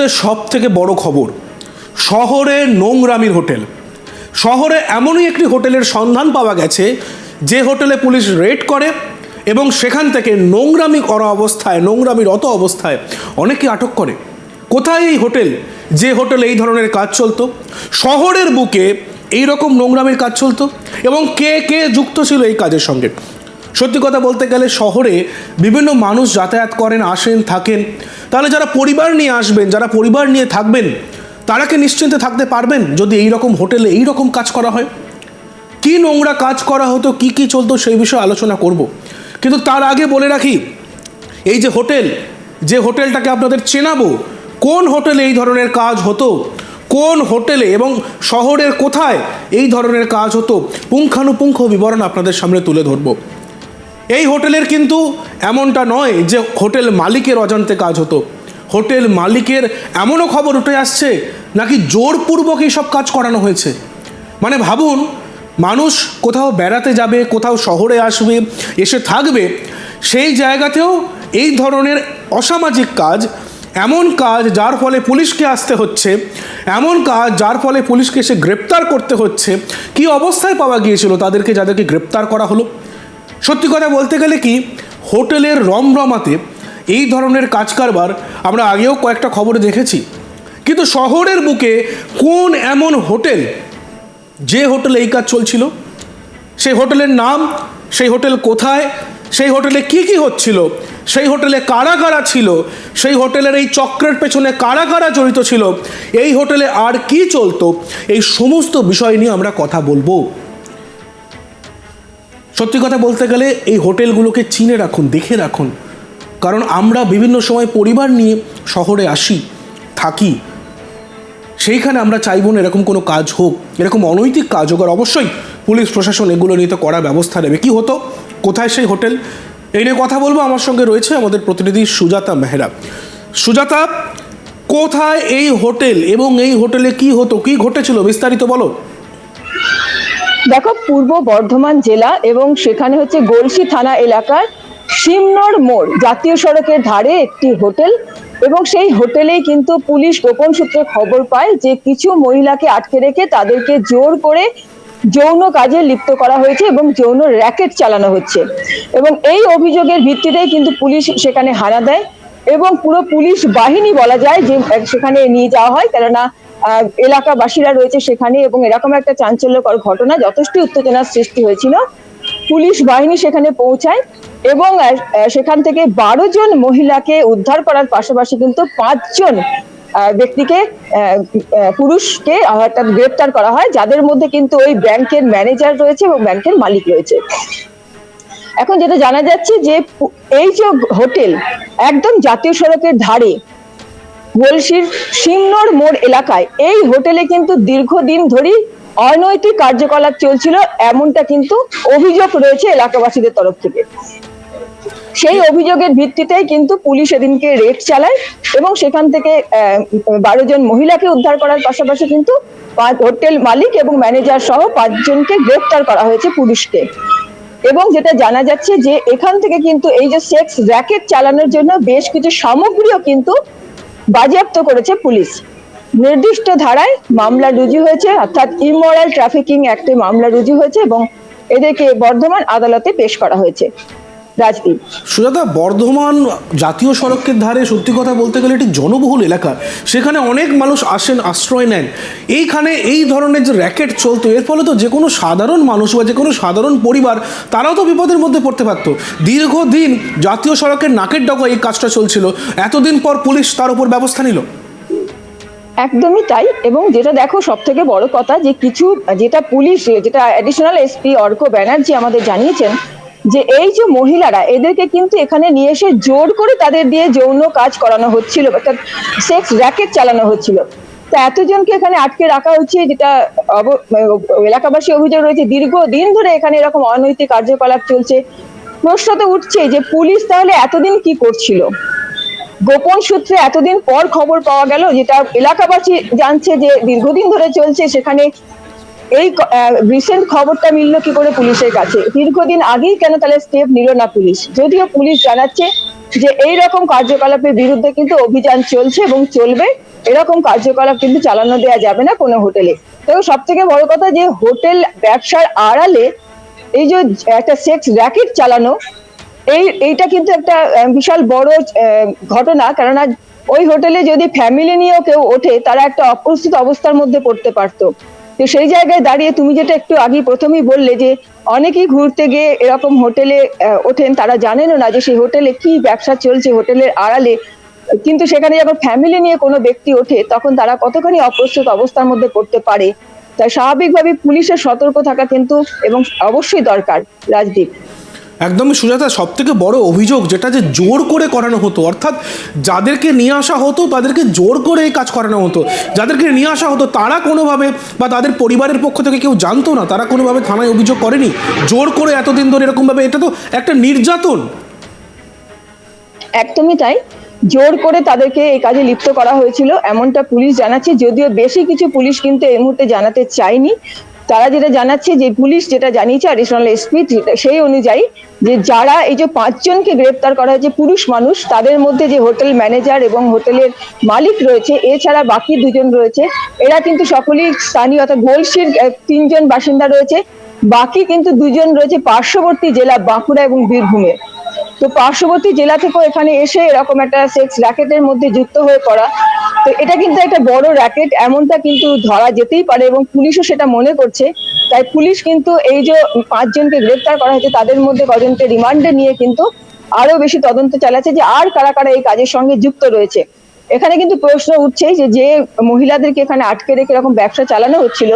মুহূর্তে সব থেকে বড় খবর, শহরে নোংরামির হোটেল। শহরে এমনই একটি হোটেলের সন্ধান পাওয়া গেছে, যে হোটেলে পুলিশ রেড করে এবং সেখান থেকে নোংরামি করা অবস্থায়, নোংরামির অত অবস্থায় অনেকে আটক করে। কোথায় এই হোটেল? যে হোটেলে এই ধরনের কাজ চলতো? শহরের বুকে এই রকম নোংরামির কাজ চলতো? এবং কে কে যুক্ত ছিল এই কাজের সঙ্গে? সত্যি কথা বলতে গেলে শহরে বিভিন্ন মানুষ যাতায়াত করেন, আসেন, থাকেন। তাহলে যারা পরিবার নিয়ে আসবেন, যারা পরিবার নিয়ে থাকবেন, তারা কি নিশ্চিন্তে থাকতে পারবেন যদি এই রকম হোটেলে এই রকম কাজ করা হয়? কি নোংরা কাজ করা হতো, কি কি চলতো সেই বিষয়ে আলোচনা করব। কিন্তু তার আগে বলে রাখি, এই যে হোটেল, যে হোটেলটাকে আপনাদের চেনাবো, কোন হোটেলে এই ধরনের কাজ হতো, কোন হোটেলে এবং শহরের কোথায় এই ধরনের কাজ হতো, পুঙ্খানুপুঙ্খ বিবরণ আপনাদের সামনে তুলে ধরবো। এই হোটেলের কিন্তু এমনটা নয় যে হোটেল মালিকের অজান্তে কাজ হতো। হোটেল মালিকের এমনও খবর উঠে আসছে নাকি জোরপূর্বক এই সব কাজ করানো হয়েছে। মানে ভাবুন, মানুষ কোথাও বেড়াতে যাবে, কোথাও শহরে আসবে, এসে থাকবে, সেই জায়গাতেও এই ধরনের অসামাজিক কাজ, এমন কাজ যার ফলে পুলিশকে আসতে হচ্ছে, এমন কাজ যার ফলে পুলিশকে এসে গ্রেপ্তার করতে হচ্ছে। কি অবস্থায় পাওয়া গিয়েছিল তাদেরকে, যাদেরকে গ্রেপ্তার করা হলো? সত্যি কথা বলতে গেলে কি, হোটেলের রমরমাতে এই ধরনের কাজ কারবার আমরা আগেও কয়েকটা খবরে দেখেছি। কিন্তু শহরের বুকে কোন এমন হোটেল, যে হোটেলে এই কাজ চলছিল? সেই হোটেলের নাম, সেই হোটেল কোথায়, সেই হোটেলে কি কি হচ্ছিল, সেই হোটেলে কারা কারা ছিল, সেই হোটেলের এই চক্রের পেছনে কারা কারা জড়িত ছিল, এই হোটেলে আর কি চলতো, এই সমস্ত বিষয় নিয়ে আমরা কথা বলব। সত্যি কথা বলতে গেলে এই হোটেলগুলোকে চিনে রাখুন, দেখে রাখুন। কারণ আমরা বিভিন্ন সময় পরিবার নিয়ে শহরে আসি, থাকি। সেইখানে আমরা চাইব না এরকম কোনো কাজ হোক, এরকম অনৈতিক কাজ হোক। আর অবশ্যই পুলিশ প্রশাসন এগুলো নিয়ে তো করা ব্যবস্থা নেবে। কী হতো? কোথায় সেই হোটেল? এই নিয়ে কথা বলব। আমার সঙ্গে রয়েছে আমাদের প্রতিনিধি সুজাতা মেহরা। সুজাতা, কোথায় এই হোটেল এবং এই হোটেলে কি হতো? কি ঘটেছিল? বিস্তারিত বলো। দেখো, পূর্ব বর্ধমান জেলা এবং সেখানে হচ্ছে গলসি থানা এলাকার সিমনর মোড়, জাতীয় সড়কের ধারে একটি হোটেল এবং সেই হোটেলেই কিন্তু পুলিশ গোপন সূত্রে খবর পায় যে কিছু মহিলাকে আটকে রেখে তাদেরকে জোর করে যৌন কাজে লিপ্ত করা হয়েছে এবং যৌন র্যাকেট চালানো হচ্ছে। এবং এই অভিযোগের ভিত্তিতেই কিন্তু পুলিশ সেখানে হানা দেয় এবং পুরো পুলিশ বাহিনী বলা যায় যে, সেখানে নিয়ে যাওয়া হয় কেননা এলাকাবাসীরা রয়েছে সেখানে এবং এরকম একটা চাঞ্চল্যকর ঘটনা, যথেষ্ট উত্তেজনার সৃষ্টি হয়েছিল। পুলিশ বাহিনী সেখানে পৌঁছায় এবং সেখান থেকে বারো জন মহিলাকে উদ্ধার করার পাশাপাশি কিন্তু পাঁচজন ব্যক্তিকে পুরুষকে অর্থাৎ গ্রেপ্তার করা হয়, যাদের মধ্যে কিন্তু ওই ব্যাংকের ম্যানেজার রয়েছে এবং ব্যাংকের মালিক রয়েছে। এখন যেটা জানা যাচ্ছে যে, এই যে হোটেল, একদম জাতীয় সড়কের ধারে গলসির সিংনর মোড় এলাকায়। এই হোটেলে কিন্তু দীর্ঘদিন ধরেই অনৈতিক কার্যকলাপ চলছিল, এমনটা কিন্তু অভিযোগ রয়েছে এলাকাবাসীদের তরফ থেকে। সেই অভিযোগের ভিত্তিতেই কিন্তু পুলিশ এদিনকে রেড চালায় এবং সেখান থেকে বারো জন মহিলাকে উদ্ধার করার পাশাপাশি কিন্তু হোটেল মালিক এবং ম্যানেজার সহ পাঁচজনকে গ্রেফতার করা হয়েছে পুলিশকে। এবং যেটা জানা যাচ্ছে যে, এখান থেকে কিন্তু এই যে সেক্স র্যাকেট চালানোর জন্য বেশ কিছু সামগ্রীও কিন্তু বাজেয়াপ্ত করেছে পুলিশ। নির্দিষ্ট ধারায় মামলা রুজু হয়েছে, অর্থাৎ ইমোরাল ট্রাফিকিং একটি মামলা রুজু হয়েছে এবং এদেরকে বর্ধমান আদালতে পেশ করা হয়েছে। রাজদীপ সুজাতা বর্ধমান জাতীয় সড়কের ধারে সত্যি কথা বলতে গেলে এটি জনবহুল এলাকা। সেখানে অনেক মানুষ আসেন আশ্রয় নেন। এইখানে এই ধরনের যে র্যাকেট চলতো এর ফলে তো যে কোনো সাধারণ মানুষ বা যে কোনো সাধারণ পরিবার তারাও তো বিপদের মধ্যে পড়তে পারতো। দীর্ঘদিন জাতীয় সড়কের নাকের ডগা এই কাজটা চলছিল। এতদিন পর পুলিশ তার উপর ব্যবস্থা নিল। একদমই তাই। এবং যেটা দেখো সব থেকে বড় কথা যে কিছু যেটা পুলিশ যেটা অ্যাডিশনাল এসপি অর্ক ব্যানার্জি আমাদের জানিয়েছেন যে এই যে মহিলারা, এদেরকে কিন্তু এখানে নিয়ে এসে জোর করে তাদের দিয়ে যৌন কাজ করানো হচ্ছিল, অর্থাৎ সেক্স র্যাকেট চালানো হচ্ছিল। তা এতজনকে এখানে আটকে রাখা হচ্ছে, যেটা এলাকাবাসী অভিযোগ রয়েছে, দীর্ঘদিন ধরে এখানে এরকম অনৈতিক কার্যকলাপ চলছে। প্রশ্ন তো উঠছে যে পুলিশ তাহলে এতদিন কি করছিল? গোপন সূত্রে এতদিন পর খবর পাওয়া গেল, যেটা এলাকাবাসী জানছে যে দীর্ঘদিন ধরে চলছে, সেখানে এই রিসেন্ট খবরটা মিললো কি করে পুলিশের কাছে? দীর্ঘদিন আগেই কেন তাহলে স্টেপ নিল না পুলিশ? যদিও পুলিশ জানাচ্ছে যে এই রকম কার্যকলাপের বিরুদ্ধে কিন্তু অভিযান চলছে এবং চলবে। এরকম কার্যকলাপ কিন্তু চালানো দেওয়া যাবে না কোনো হোটেলে। তবে সব থেকে বড় কথা যে হোটেল ব্যবসার আড়ালে এই যে একটা সেক্স র্যাকেট চালানো, এই, এইটা কিন্তু একটা বিশাল বড় ঘটনা। কেননা ওই হোটেলে যদি ফ্যামিলি নিয়েও কেউ ওঠে, তারা একটা অপ্রস্তুত অবস্থার মধ্যে পড়তে পারতো। তো সেই জায়গায় দাঁড়িয়ে তুমি যেটা একটু আগে প্রথমেই বললে যে অনেকেই ঘুরতে গিয়ে এরকম হোটেলে ওঠেন, তারা জানেনও না যে সেই হোটেলে কি ব্যবসা চলছে, হোটেলের আড়ালে। কিন্তু সেখানে যখন ফ্যামিলি নিয়ে কোনো ব্যক্তি ওঠে, তখন তারা কতখানি অপ্রস্তুত অবস্থার মধ্যে পড়তে পারে। তাই স্বাভাবিকভাবে পুলিশের সতর্ক থাকা কিন্তু এবং অবশ্যই দরকার রাজদীপ। একদমই সুজাতা সব থেকে বড় অভিযোগ যেটা যে জোর করে করানো হতো, অর্থাৎ যাদেরকে নিয়ে আসা হতো তাদেরকে জোর করে এই কাজ করানো হতো। যাদেরকে নিয়ে আসা হতো তারা কোনোভাবে বা তাদের পরিবারের পক্ষ থেকে কেউ জানতো না, তারা কোনোভাবে থানায় অভিযোগ করেনি। জোর করে এতদিন ধরে এরকমভাবে, এটা তো একটা নির্যাতন। একদমই তাই। জোর করে তাদেরকে এই কাজে লিপ্ত করা হয়েছিল, এমনটা পুলিশ জানাচ্ছে, যদিও বেশি কিছু পুলিশ কিন্তু এই মুহূর্তে জানাতে চায়নি। তারা যেটা জানাচ্ছে যে পুলিশ যেটা জানিয়েছে অ্যাডিশনাল এসপি সেই অনুযায়ী যে যারা এই যে পাঁচজনকে গ্রেপ্তার করা হয়েছে, পুরুষ মানুষ, তাদের মধ্যে যে হোটেল ম্যানেজার এবং হোটেলের মালিক রয়েছে, এছাড়া বাকি দুজন রয়েছে, এরা কিন্তু সকলেই স্থানীয়, অর্থাৎ গোলসির তিনজন বাসিন্দা রয়েছে। বাকি কিন্তু দুজন রয়েছে পার্শ্ববর্তী জেলা বাঁকুড়া এবং বীরভূমে। তো পার্শ্ববর্তী জেলা থেকেও এখানে এসে এরকম একটা সেক্স র্যাকেটের মধ্যে যুক্ত হয়ে পড়া। তো এটা কিন্তু একটা বড় র্যাকেট এমনটা কিন্তু ধরা যেতেই পারে এবং পুলিশও সেটা মনে করছে। তাই পুলিশ কিন্তু এই যে পাঁচজনকে গ্রেপ্তার করা হয়েছে, তাদের মধ্যে কজনকে রিমান্ডে নিয়ে কিন্তু আরও বেশি তদন্ত চালাচ্ছে যে আর কারা কারা এই কাজের সঙ্গে যুক্ত রয়েছে। এখানে কিন্তু প্রশ্ন উঠছে যে যে মহিলাদেরকে এখানে আটকে রেখে এরকম ব্যবসা চালানো হচ্ছিল,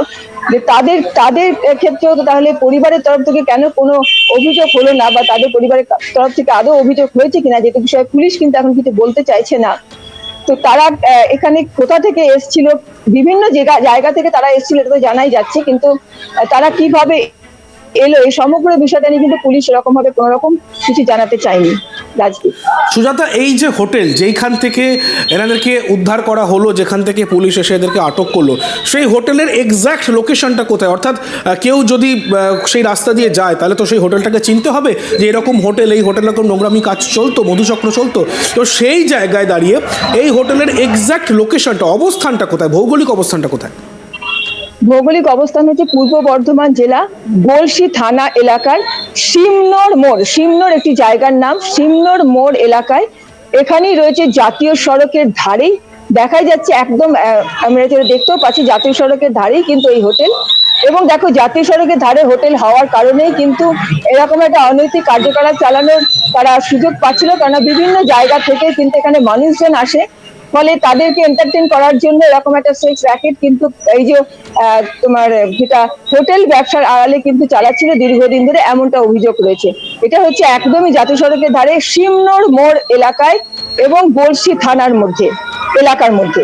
যে তাদের তাদের ক্ষেত্রেও তো তাহলে পরিবারের তরফ থেকে কেন কোনো অভিযোগ হলো না বা তাদের পরিবারের তরফ থেকে আদৌ অভিযোগ হয়েছে কিনা যেটা বিষয়ে পুলিশ কিন্তু এখন কিছু বলতে চাইছে না। তো তারা এখানে কোথা থেকে এসছিল, বিভিন্ন জায়গা থেকে তারা এসেছিল এটা তো জানাই যাচ্ছে, কিন্তু তারা কীভাবে এলো এই সমগ্র বিষয়টা নিয়ে কিন্তু পুলিশ এরকম ভাবে কোনো রকম কিছু জানাতে চায়নি সুজাতা, এই যে হোটেল, যেইখান থেকে এনাদেরকে উদ্ধার করা হলো, যেখান থেকে পুলিশ এসে এদেরকে আটক করল, সেই হোটেলের এক্স্যাক্ট লোকেশনটা কোথায়? অর্থাৎ কেউ যদি সেই রাস্তা দিয়ে যায়, তাহলে তো সেই হোটেলটাকে চিনতে হবে যে এরকম হোটেল, এই হোটেল এরকম নোংরামি কাজ চলতো, মধুচক্র চলতো। তো সেই জায়গায় দাঁড়িয়ে এই হোটেলের এক্স্যাক্ট লোকেশনটা অবস্থানটা কোথায়? ভৌগোলিক অবস্থানটা কোথায়? ভৌগোলিক অবস্থান হচ্ছে পূর্ব বর্ধমান জেলা গোলসি থানা এলাকার সিমনর মোড়। সিমনর একটি জায়গার নাম সিমনর মোড় এলাকায়। এখানেই রয়েছে জাতীয় সড়কের ধারেই। দেখাই যাচ্ছে একদম আমরা যেটা দেখতেও পাচ্ছি জাতীয় সড়কের ধারেই কিন্তু এই হোটেল। এবং দেখো জাতীয় সড়কের ধারে হোটেল হওয়ার কারণেই কিন্তু এরকম একটা অনৈতিক কার্যকলাপ চালানোর তারা সুযোগ পাচ্ছিল। কেননা বিভিন্ন জায়গা থেকে কিন্তু এখানে মানুষজন আসে। ফলে তাদেরকে এন্টারটেন করার জন্য এরকম একটা সেক্স র্যাকেট কিন্তু এই যে তোমার যেটা হোটেল ব্যবসার আড়ালে কিন্তু চালাচ্ছিল দীর্ঘদিন ধরে এমনটা অভিযোগ রয়েছে। এটা হচ্ছে একদমই জাতীয় সড়কের ধারে সিমনোর মোড় এলাকায় এবং বলশি থানার মধ্যে, এলাকার মধ্যে।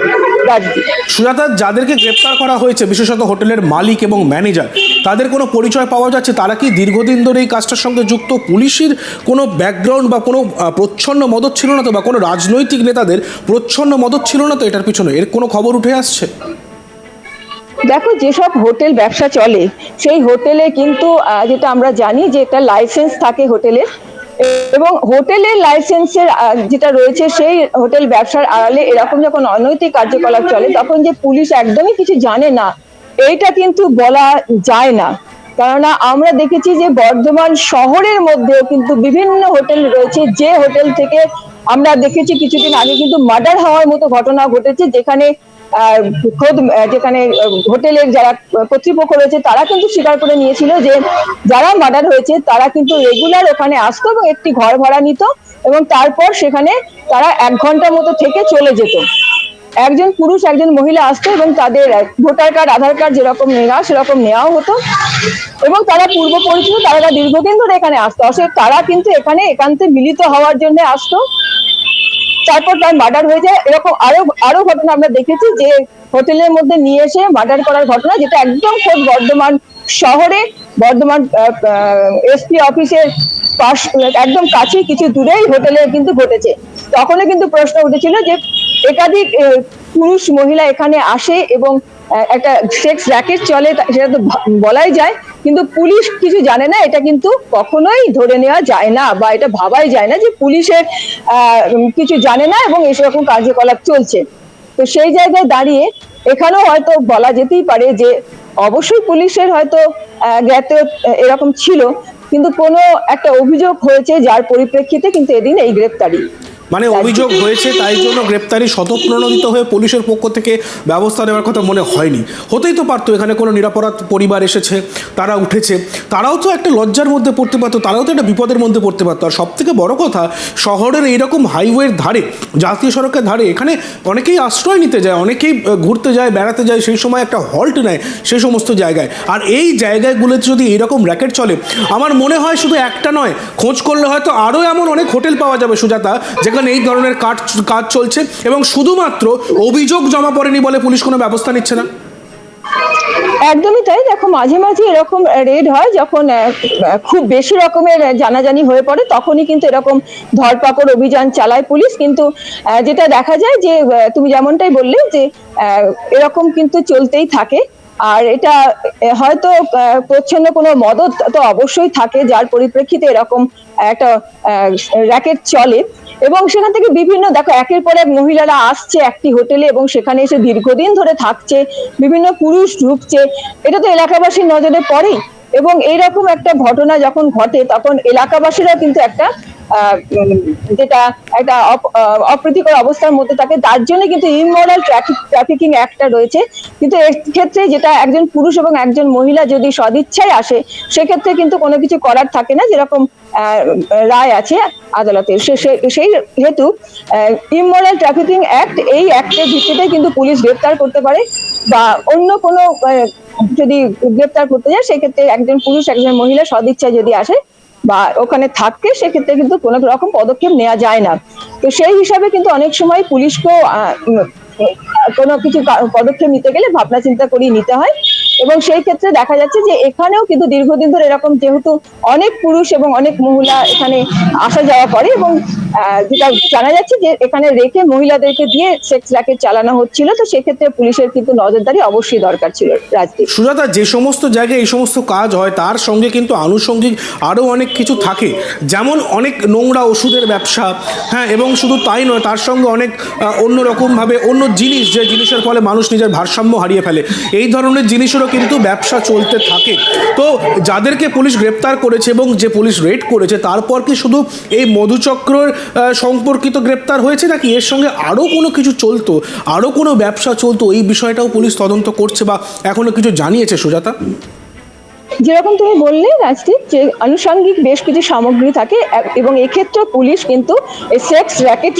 রাজদীপ সুজাতা, যাদেরকে গ্রেপ্তার করা হয়েছে, বিশেষত হোটেলের মালিক এবং ম্যানেজার, তাদের কোনো পরিচয় পাওয়া যাচ্ছে? তারা কি দীর্ঘদিন ধরে এই কাজটার সঙ্গে যুক্ত? পুলিশের কোনো ব্যাকগ্রাউন্ড বা কোনো প্রচ্ছন্ন মদত ছিল না তো? বা কোনো রাজনৈতিক নেতাদের প্রচ্ছন্ন মদত ছিল না তো এটার পিছনে? এর কোনো খবর উঠে আসছে? দেখো, যেসব হোটেল ব্যবসা চলে, সেই হোটেলে কিন্তু যেটা আমরা জানি যে একটা লাইসেন্স থাকে হোটেলের এবং হোটেলের লাইসেন্সের যেটা রয়েছে সেই হোটেল ব্যবসার আড়ালে এরকম যখন অনৈতিক কার্যকলাপ চলে, তখন যে পুলিশ একদমই কিছু জানে না, এইটা কিন্তু বলা যায় না। কেননা আমরা দেখেছি যে বর্ধমান শহরের মধ্যেও কিন্তু বিভিন্ন হোটেল রয়েছে, যে হোটেল থেকে আমরা দেখেছি কিছুদিন আগে কিন্তু মার্ডার হওয়ার মতো ঘটনা ঘটেছে, যেখানে খোদ যেখানে হোটেলের যারা কর্তৃপক্ষ রয়েছে, তারা কিন্তু স্বীকার করে নিয়েছিল যে যারা মার্ডার হয়েছে, তারা কিন্তু রেগুলার ওখানে আসতো এবং একটি ঘর ভাড়া নিত এবং তারপর সেখানে তারা এক ঘণ্টা মতো থেকে চলে যেত। একজন পুরুষ, একজন মহিলা আসতো এবং তাদের ভোটার কার্ড, আধার কার্ড যেরকম নেওয়া, সেরকম নেওয়াও হতো এবং তারা পূর্ব পরিচিত, তারা দীর্ঘদিন ধরে এখানে আসতো। আসলে তারা কিন্তু এখানে একান্তে মিলিত হওয়ার জন্য আসতো। তারপর তার মার্ডার হয়ে যায়। এরকম আরও আরও ঘটনা আমরা দেখেছি যে হোটেলের মধ্যে নিয়ে এসে মার্ডার করার ঘটনা, যেটা একদম খোদ বর্ধমান শহরে, বর্ধমান এসপি অফিসের পাশ, একদম কাছে কিছু দূরেই হোটেলে কিন্তু ঘটেছে। তখনও কিন্তু প্রশ্ন উঠেছিল যে একাধিক পুরুষ, মহিলা এখানে আসে এবং একটা সেক্স র্যাকেট চলে সেটা তো বলাই যায়, কিন্তু পুলিশ কিছু জানে না, এটা কিন্তু কখনোই ধরে নেওয়া যায় না, বা এটা ভাবাই যায় না যে পুলিশের কিছু জানে না এবং এসব রকম কার্যকলাপ চলছে। তো সেই জায়গায় দাঁড়িয়ে এখানেও হয়তো বলা যেতেই পারে যে অবশ্যই পুলিশের হয়তো জ্ঞাতে এরকম ছিল, কিন্তু কোনো একটা অভিযোগ হয়েছে যার পরিপ্রেক্ষিতে কিন্তু এদিন এই গ্রেপ্তারি। মানে অভিযোগ হয়েছে, তাই জন্য গ্রেপ্তারি শতপ্রণোদিত হয়ে পুলিশের পক্ষ থেকে ব্যবস্থা নেওয়ার কথা মনে হয়নি। হতেই তো পারতো, এখানে কোনো নিরাপরাধ পরিবার এসেছে, তারা উঠেছে। তারাও তো একটা লজ্জার মধ্যে পড়তে পারতো, তারাও তো একটা বিপদের মধ্যে পড়তে পারতো। আর সব থেকে বড় কথা, শহরের এইরকম হাইওয়ের ধারে জাতীয় সড়কের ধারে এখানে অনেকেই আশ্রয় নিতে যায়, অনেকেই ঘুরতে যায়, বেড়াতে যায়, সেই সময় একটা হল্ট নেয় সেই সমস্ত জায়গায়। আর এই জায়গাগুলোতে যদি এইরকম র্যাকেট চলে, আমার মনে হয় শুধু একটা নয়, খোঁজ করলে হয়তো আরও এমন অনেক হোটেল পাওয়া যাবে, সুজাতা, যেখানে এই ধরনের কাজ কাজ চলছে এবং শুধুমাত্র অভিযোগ জমা পড়েনি বলে পুলিশ কোনো ব্যবস্থা নিচ্ছে না। একদমই তাই। দেখো, মাঝে মাঝে এরকম রেড হয় যখন খুব বেশি রকমের জানাজানি হয়ে পড়ে, তখনই কিন্তু এরকম ধরপাকড় অভিযান চালায় পুলিশ। কিন্তু যেটা দেখা যায় যে তুমি যেমনটাই বললে যে এরকম কিন্তু চলতেই থাকে। আর এটা হয়তো প্রচ্ছন্ন কোনো মদত তো অবশ্যই থাকে, যার পরিপ্রেক্ষিতে এরকম একটা র্যাকেট চলে। এবং সেখান থেকে বিভিন্ন, দেখো, একের পর এক মহিলারা আসছে একটি হোটেলে এবং সেখানে এসে দীর্ঘদিন ধরে থাকছে, বিভিন্ন পুরুষ ঢুকছে। এটা তো এলাকাবাসীর নজরে পড়েই এবং এইরকম একটা ঘটনা যখন ঘটে, তখন এলাকাবাসীরা কিন্তু একটা যেটা একটা অপ- অপ্রীতিকর অবস্থার মধ্যে থাকে। তার জন্য কিন্তু ইমোরাল ট্রাফিকিং একটা রয়েছে। কিন্তু ক্ষেত্রে যেটা একজন পুরুষ এবং একজন মহিলা যদি সদিচ্ছায় আসে, সেক্ষেত্রে কিন্তু কোনো কিছু করার থাকে না। যেরকম রায় আছে আদালতের সেই হেতু ইমোরাল ট্রাফিকিং অ্যাক্ট এই অ্যাক্টের ভিত্তিতে কিন্তু পুলিশ গ্রেপ্তার করতে পারে বা অন্য কোনো যদি গ্রেপ্তার করতে যায়, সেক্ষেত্রে একজন পুরুষ, একজন মহিলা সদিচ্ছায় যদি আসে বা ওখানে থাকে, সেক্ষেত্রে কিন্তু কোনো রকম পদক্ষেপ নেওয়া যায় না। তো সেই হিসাবে কিন্তু অনেক সময় পুলিশকেও কোনো কিছু পদক্ষেপ নিতে গেলে ভাবনা চিন্তা করিয়ে নিতে হয়। এবং সেই ক্ষেত্রে দেখা যাচ্ছে যে এখানেও কিন্তু দীর্ঘদিন ধরে এরকম যেহেতু অনেক পুরুষ এবং অনেক মহিলা এখানে আসা যাওয়া করে এবং যেটা জানা যাচ্ছে যে এখানে রেখে মহিলাদেরকে দিয়ে সেক্স র্যাকেট চালানো হচ্ছিল, তো সেক্ষেত্রে পুলিশের কিন্তু নজরদারি অবশ্যই দরকার ছিল রাজদীপ। সুজাতা, যে সমস্ত জায়গায় এই সমস্ত কাজ হয়, তার সঙ্গে কিন্তু আনুষঙ্গিক আরও অনেক কিছু থাকে। যেমন অনেক নোংরা ওষুধের ব্যবসা হ্যাঁ এবং শুধু তাই নয়, তার সঙ্গে অনেক অন্যরকমভাবে অন্য জিনিস, যে জিনিসের ফলে মানুষ নিজের ভারসাম্য হারিয়ে ফেলে। এই ধরনের জিনিসেরও কিন্তু ব্যবসা চলতে থাকে। তো যাদেরকে পুলিশ গ্রেপ্তার করেছে এবং যে পুলিশ রেড করেছে, তারপর কি শুধু এই মধুচক্রের সম্পর্কিত গ্রেপ্তার হয়েছে নাকি এর সঙ্গে আরও কোনো কিছু চলতো, আরও কোনো ব্যবসা চলতো? এই বিষয়টাও পুলিশ তদন্ত করছে বা এখনও কিছু জানিয়েছে, সুজাতা? যেরকম তুমি বললে, রাজদীপ, যে আনুষঙ্গিক বেশ কিছু সামগ্রী থাকে, এবং এক্ষেত্রে পুলিশ কিন্তু সেক্স র্যাকেট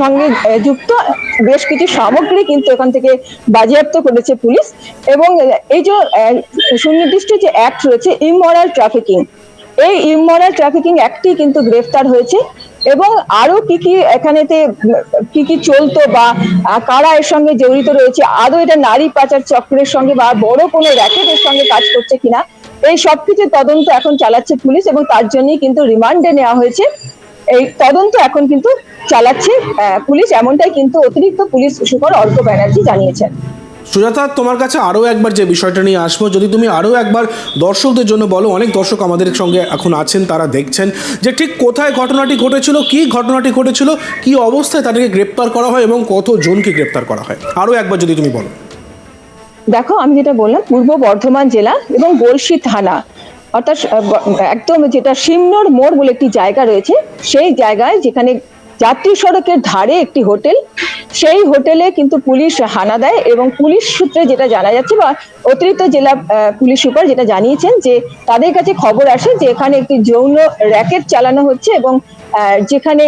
সঙ্গে যুক্ত বেশ কিছু সামগ্রী কিন্তু এখান থেকে বাজেয়াপ্ত করেছে পুলিশ। এবং এই যে সুনির্দিষ্ট যে অ্যাক্ট রয়েছে, ইমরাল ট্রাফিকিং, এই ইমরাল ট্রাফিকিং অ্যাক্টটি কিন্তু গ্রেফতার হয়েছে। এবং আরও কি কি এখানেতে, কি কি চলতো বা কারা এর সঙ্গে জড়িত রয়েছে, আদৌ এটা নারী পাচার চক্রের সঙ্গে বা বড় কোনো র্যাকেটের সঙ্গে কাজ করছে কিনা, এই সবকিছু তদন্ত এখন চালাচ্ছে পুলিশ এবং তার জন্যই কিন্তু রিমান্ডে নেওয়া হয়েছে। এই তদন্ত এখন কিন্তু চালাচ্ছে পুলিশ, এমনটাই কিন্তু অতিরিক্ত পুলিশ সুপার অর্ক ব্যানার্জি জানিয়েছেন। সুজাতা, তোমার কাছে আরও একবার যে বিষয়টা নিয়ে আসব, যদি তুমি আরও একবার দর্শকদের জন্য বলো, অনেক দর্শক আমাদের সঙ্গে এখন আছেন, তারা দেখছেন যে ঠিক কোথায় ঘটনাটি ঘটেছিল, কি ঘটনাটি ঘটেছিল, কি অবস্থায় তাদেরকে গ্রেপ্তার করা হয় এবং কতজনকে গ্রেপ্তার করা হয়। আরও একবার যদি তুমি বলো। দেখো, আমি যেটা বললাম, পূর্ব বর্ধমান জেলা এবং গলসি থানা, অর্থাৎ একদম যেটা সিমনোর মোড় বলে একটি জায়গা রয়েছে, সেই জায়গায় যেখানে জাতীয় সড়কের ধারে একটি হোটেল। সেই হোটেলে কিন্তু পুলিশ হানা দেয় এবং পুলিশ সূত্রে যেটা জানা যাচ্ছে বা অতিরিক্ত জেলা পুলিশ সুপার যেটা জানিয়েছেন যে তাদের কাছে খবর আসে যে এখানে একটি যৌন র্যাকেট চালানো হচ্ছে এবং যেখানে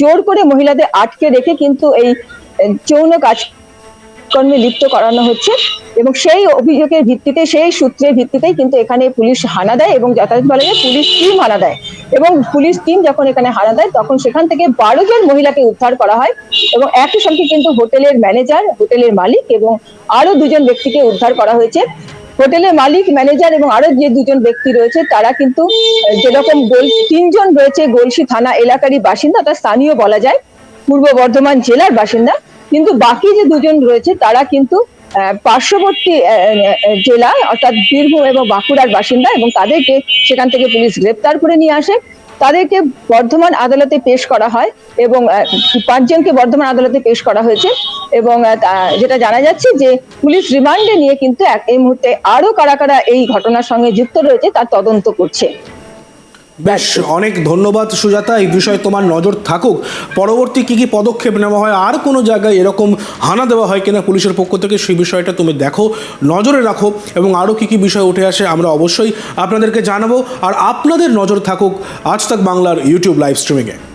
জোর করে মহিলাদের আটকে রেখে কিন্তু এই যৌন কাজ কর্মে লিপ্ত করানো হচ্ছে এবং সেই অভিযোগের ভিত্তিতে, সেই সূত্রের ভিত্তিতেই কিন্তু এখানে পুলিশ হানা দেয় এবং যাতায়াত বলে যে পুলিশ টিম হানা দেয়। এবং পুলিশ টিম যখন এখানে হানা দেয়, তখন সেখান থেকে বারো জন মহিলাকে উদ্ধার করা হয় এবং একই সঙ্গে কিন্তু হোটেলের ম্যানেজার, হোটেলের মালিক এবং আরও দুজন ব্যক্তিকে উদ্ধার করা হয়েছে। হোটেলের মালিক, ম্যানেজার এবং আরও যে দুজন ব্যক্তি রয়েছে, তারা কিন্তু যেরকম গোল তিনজন রয়েছে গলসি থানা এলাকারই বাসিন্দা অর্থাৎ স্থানীয় বলা যায়। পূর্ব বর্ধমান জেলার বাসিন্দা। কিন্তু বাকি যে দুজন রয়েছে, তারা কিন্তু পার্শ্ববর্তী জেলা, অর্থাৎ বীরভূম এবং বাঁকুড়ার বাসিন্দা এবং তাদেরকে সেখান থেকে পুলিশ গ্রেপ্তার করে নিয়ে আসে। তাদেরকে বর্ধমান আদালতে পেশ করা হয় এবং পাঁচজনকে বর্ধমান আদালতে পেশ করা হয়েছে এবং যেটা জানা যাচ্ছে যে পুলিশ রিমান্ডে নিয়ে কিন্তু এই মুহূর্তে আরও কারা কারা এই ঘটনার সঙ্গে যুক্ত রয়েছে, তার তদন্ত করছে। বেশ অনেক ধন্যবাদ সুজাতা। এই বিষয়ে তোমার নজর থাকুক। পরবর্তী কি কি পদক্ষেপ নেওয়া হয়? আর কোনো জায়গায় এরকম হানা দেওয়া হয় কিনা পুলিশের পক্ষ থেকে সেই বিষয়টা তুমি দেখো নজরে রাখো এবং আরও কি কি বিষয় উঠে আসে আমরা অবশ্যই আপনাদেরকে জানাব। আর আপনাদের নজর থাকুক আজ তাক বাংলার ইউটিউব লাইভ স্ট্রিমিংয়ে।